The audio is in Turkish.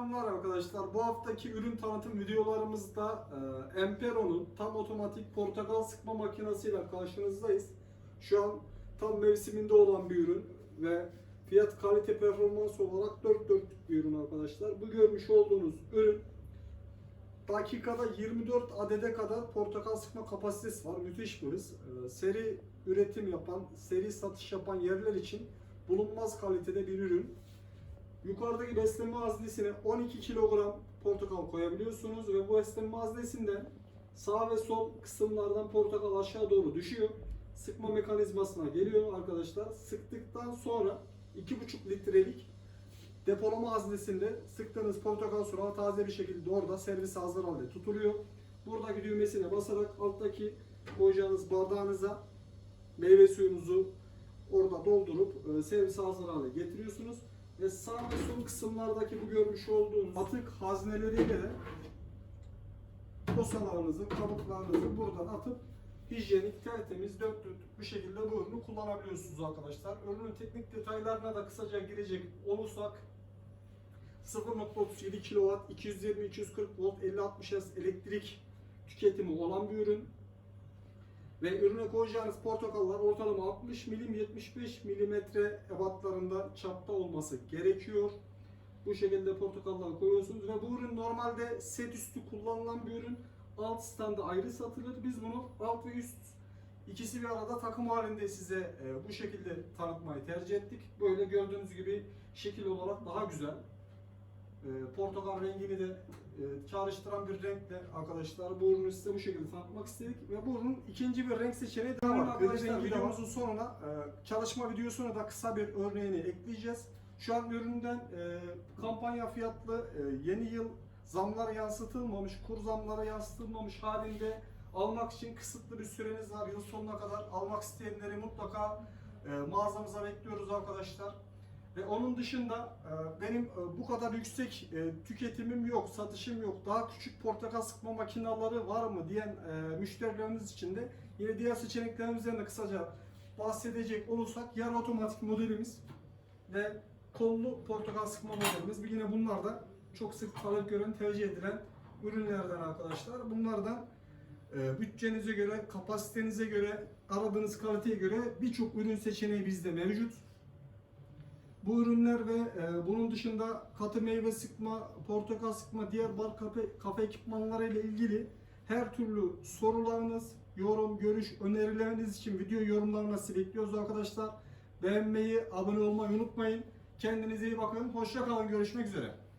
Selamlar arkadaşlar. Bu haftaki ürün tanıtım videolarımızda e, Empero'nun tam otomatik portakal sıkma makinesiyle karşınızdayız. Şu an tam mevsiminde olan bir ürün ve fiyat kalite performans olarak 4 dörtlük bir ürün arkadaşlar. Bu görmüş olduğunuz ürün dakikada 24 adede kadar portakal sıkma kapasitesi var. Müthiş bir hız. E, seri üretim yapan, seri satış yapan yerler için bulunmaz kalitede bir ürün. Yukarıdaki beslenme haznesine 12 kilogram portakal koyabiliyorsunuz ve bu beslenme haznesinden sağ ve sol kısımlardan portakal aşağı doğru düşüyor. Sıkma mekanizmasına geliyor arkadaşlar. Sıktıktan sonra 2,5 litrelik depolama haznesinde sıktığınız portakal suyu taze bir şekilde orada servis hazır halde tutuluyor. Buradaki düğmesine basarak alttaki koyacağınız bardağınıza meyve suyunuzu orada doldurup e, servis hazır hale getiriyorsunuz ve sağ ve sol kısımlardaki bu görmüş olduğunuz atık hazneleriyle de posalarınızı, kabuklarınızı buradan atıp hijyenik, tertemiz, dört dörtlük bir şekilde bu ürünü kullanabiliyorsunuz arkadaşlar. Ürünün teknik detaylarına da kısaca girecek olursak 0.37 kW, 220-240 volt, 50-60 Hz elektrik tüketimi olan bir ürün. Ve ürüne koyacağınız portakallar ortalama 60 milim 75 milimetre ebatlarında çapta olması gerekiyor. Bu şekilde portakallar koyuyorsunuz ve bu ürün normalde set üstü kullanılan bir ürün. Alt standa ayrı satılır. Biz bunu alt ve üst ikisi bir arada takım halinde size e, bu şekilde tanıtmayı tercih ettik. Böyle gördüğünüz gibi şekil olarak daha güzel. E, portakal rengini de e, çağrıştıran bir renkle arkadaşlar bu ürünü size bu şekilde tanıtmak istedik ve bu ürünün ikinci bir renk seçeneği daha var. Arkadaşlar videomuzun sonuna e, çalışma videosuna da kısa bir örneğini ekleyeceğiz. Şu an üründen e, kampanya fiyatlı e, yeni yıl zamlara yansıtılmamış, kur zamlara yansıtılmamış halinde almak için kısıtlı bir süreniz var. Yıl sonuna kadar almak isteyenleri mutlaka e, mağazamıza bekliyoruz arkadaşlar. Ve onun dışında e, benim e, bu kadar yüksek e, tüketimim yok, satışım yok. Daha küçük portakal sıkma makineleri var mı diyen e, müşterilerimiz için de yine diğer seçeneklerimizden de kısaca bahsedecek olursak yarı otomatik modelimiz ve kollu portakal sıkma modelimiz. Yine bunlar da çok sık talep gören, tercih edilen ürünlerden arkadaşlar. Bunlardan e, bütçenize göre, kapasitenize göre, aradığınız kaliteye göre birçok ürün seçeneği bizde mevcut. Bu ürünler ve e, bunun dışında katı meyve sıkma, portakal sıkma, diğer bar kafe, kafe ekipmanları ile ilgili her türlü sorularınız, yorum, görüş, önerileriniz için video yorumlarına sizi bekliyoruz arkadaşlar. Beğenmeyi, abone olmayı unutmayın. Kendinize iyi bakın. Hoşça kalın. Görüşmek üzere.